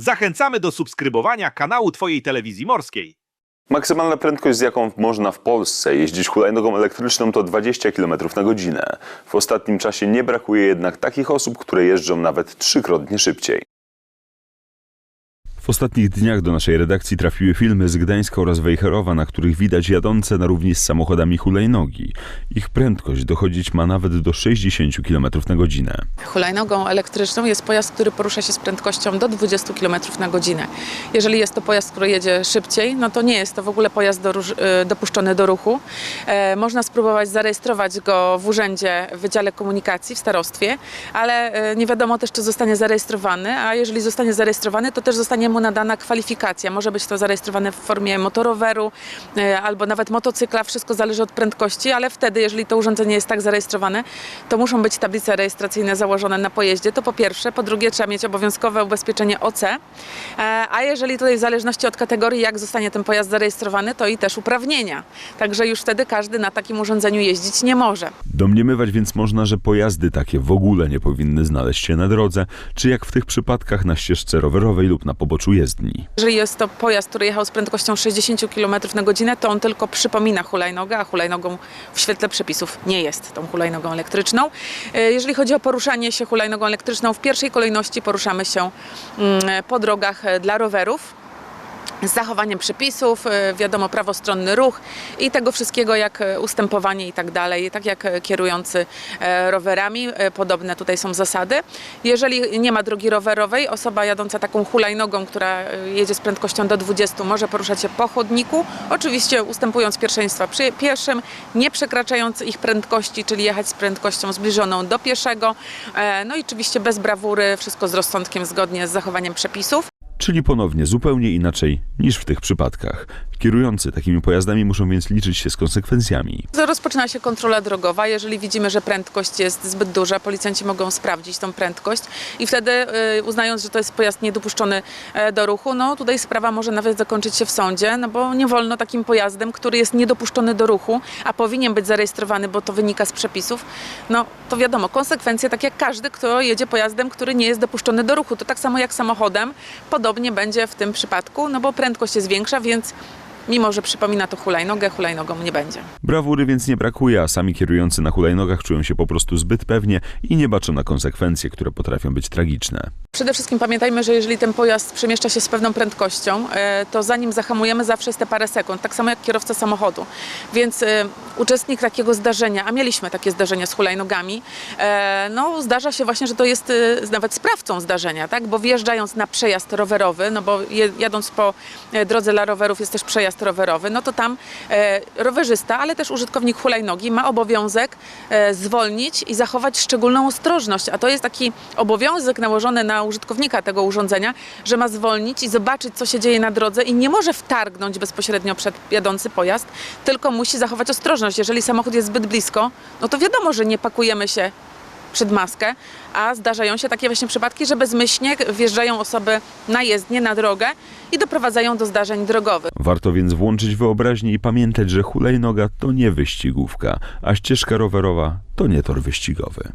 Zachęcamy do subskrybowania kanału Twojej telewizji morskiej. Maksymalna prędkość, z jaką można w Polsce jeździć hulajnogą elektryczną to 20 km na godzinę. W ostatnim czasie nie brakuje jednak takich osób, które jeżdżą nawet trzykrotnie szybciej. W ostatnich dniach do naszej redakcji trafiły filmy z Gdańska oraz Wejherowa, na których widać jadące na równi z samochodami hulajnogi. Ich prędkość dochodzić ma nawet do 60 km na godzinę. Hulajnogą elektryczną jest pojazd, który porusza się z prędkością do 20 km na godzinę. Jeżeli jest to pojazd, który jedzie szybciej, no to nie jest to w ogóle pojazd do, e, dopuszczony do ruchu. E, można spróbować zarejestrować go w urzędzie, w Wydziale Komunikacji, w starostwie, ale e, nie wiadomo też, czy zostanie zarejestrowany, a jeżeli zostanie zarejestrowany, to też zostanie mu nadana kwalifikacja. Może być to zarejestrowane w formie motoroweru e, albo nawet motocykla, wszystko zależy od prędkości, ale wtedy, jeżeli to urządzenie jest tak zarejestrowane, to muszą być tablice rejestracyjne założone na pojeździe, to po pierwsze. Po drugie, trzeba mieć obowiązkowe ubezpieczenie OC. E, A jeżeli tutaj w zależności od kategorii, jak zostanie ten pojazd zarejestrowany, to i też uprawnienia. Także już wtedy każdy na takim urządzeniu jeździć nie może. Domniemywać więc można, że pojazdy takie w ogóle nie powinny znaleźć się na drodze, czy jak w tych przypadkach na ścieżce rowerowej lub na poboczu jezdni. Jeżeli jest to pojazd, który jechał z prędkością 60 km na godzinę, to on tylko przypomina hulajnogę, a hulajnogą w świetle przepisów nie jest tą hulajnogą elektryczną. E, Jeżeli chodzi o poruszanie się hulajnogą elektryczną, w pierwszej kolejności poruszamy się mm, po drogach e, dla rowerów z zachowaniem przepisów, e, wiadomo, prawostronny ruch i tego wszystkiego jak e, ustępowanie i tak dalej, tak jak e, kierujący e, rowerami, e, podobne tutaj są zasady. Jeżeli nie ma drogi rowerowej, osoba jadąca taką hulajnogą, która jedzie z prędkością do 20 może poruszać się po chodniku, oczywiście ustępując pierwszeństwa pieszym, nie przekraczając ich prędkości, czyli jechać z prędkością zbliżoną do pieszego, e, no i oczywiście bez brawury, wszystko z rozsądkiem, zgodnie z zachowaniem przepisów. Czyli ponownie zupełnie inaczej niż w tych przypadkach. Kierujący takimi pojazdami muszą więc liczyć się z konsekwencjami. Rozpoczyna się kontrola drogowa. Jeżeli widzimy, że prędkość jest zbyt duża, policjanci mogą sprawdzić tą prędkość i wtedy y, uznając, że to jest pojazd niedopuszczony e, do ruchu, no tutaj sprawa może nawet zakończyć się w sądzie, no bo nie wolno takim pojazdem, który jest niedopuszczony do ruchu, a powinien być zarejestrowany, bo to wynika z przepisów, no to wiadomo, konsekwencje tak jak każdy, kto jedzie pojazdem, który nie jest dopuszczony do ruchu. To tak samo jak samochodem, podobnie będzie w tym przypadku, no bo prędkość jest większa, więc mimo, że przypomina to hulajnogę, hulajnogą nie będzie. Brawury więc nie brakuje, a sami kierujący na hulajnogach czują się po prostu zbyt pewnie i nie baczą na konsekwencje, które potrafią być tragiczne. Przede wszystkim pamiętajmy, że jeżeli ten pojazd przemieszcza się z pewną prędkością, e, to zanim zahamujemy zawsze jest te parę sekund, tak samo jak kierowca samochodu. Więc e, uczestnik takiego zdarzenia, a mieliśmy takie zdarzenia z hulajnogami, e, no zdarza się właśnie, że to jest nawet sprawcą zdarzenia, tak? Bo wjeżdżając na przejazd rowerowy, no bo jadąc po drodze dla rowerów jest też przejazd rowerowy, no to tam e, rowerzysta, ale też użytkownik hulajnogi ma obowiązek e, zwolnić i zachować szczególną ostrożność, a to jest taki obowiązek nałożony na użytkownika tego urządzenia, że ma zwolnić i zobaczyć, co się dzieje na drodze i nie może wtargnąć bezpośrednio przed jadący pojazd, tylko musi zachować ostrożność. Jeżeli samochód jest zbyt blisko, no to wiadomo, że nie pakujemy się przed maskę, a zdarzają się takie właśnie przypadki, że bezmyślnie wjeżdżają osoby na jezdnię, na drogę i doprowadzają do zdarzeń drogowych. Warto więc włączyć wyobraźnię i pamiętać, że hulajnoga to nie wyścigówka, a ścieżka rowerowa to nie tor wyścigowy.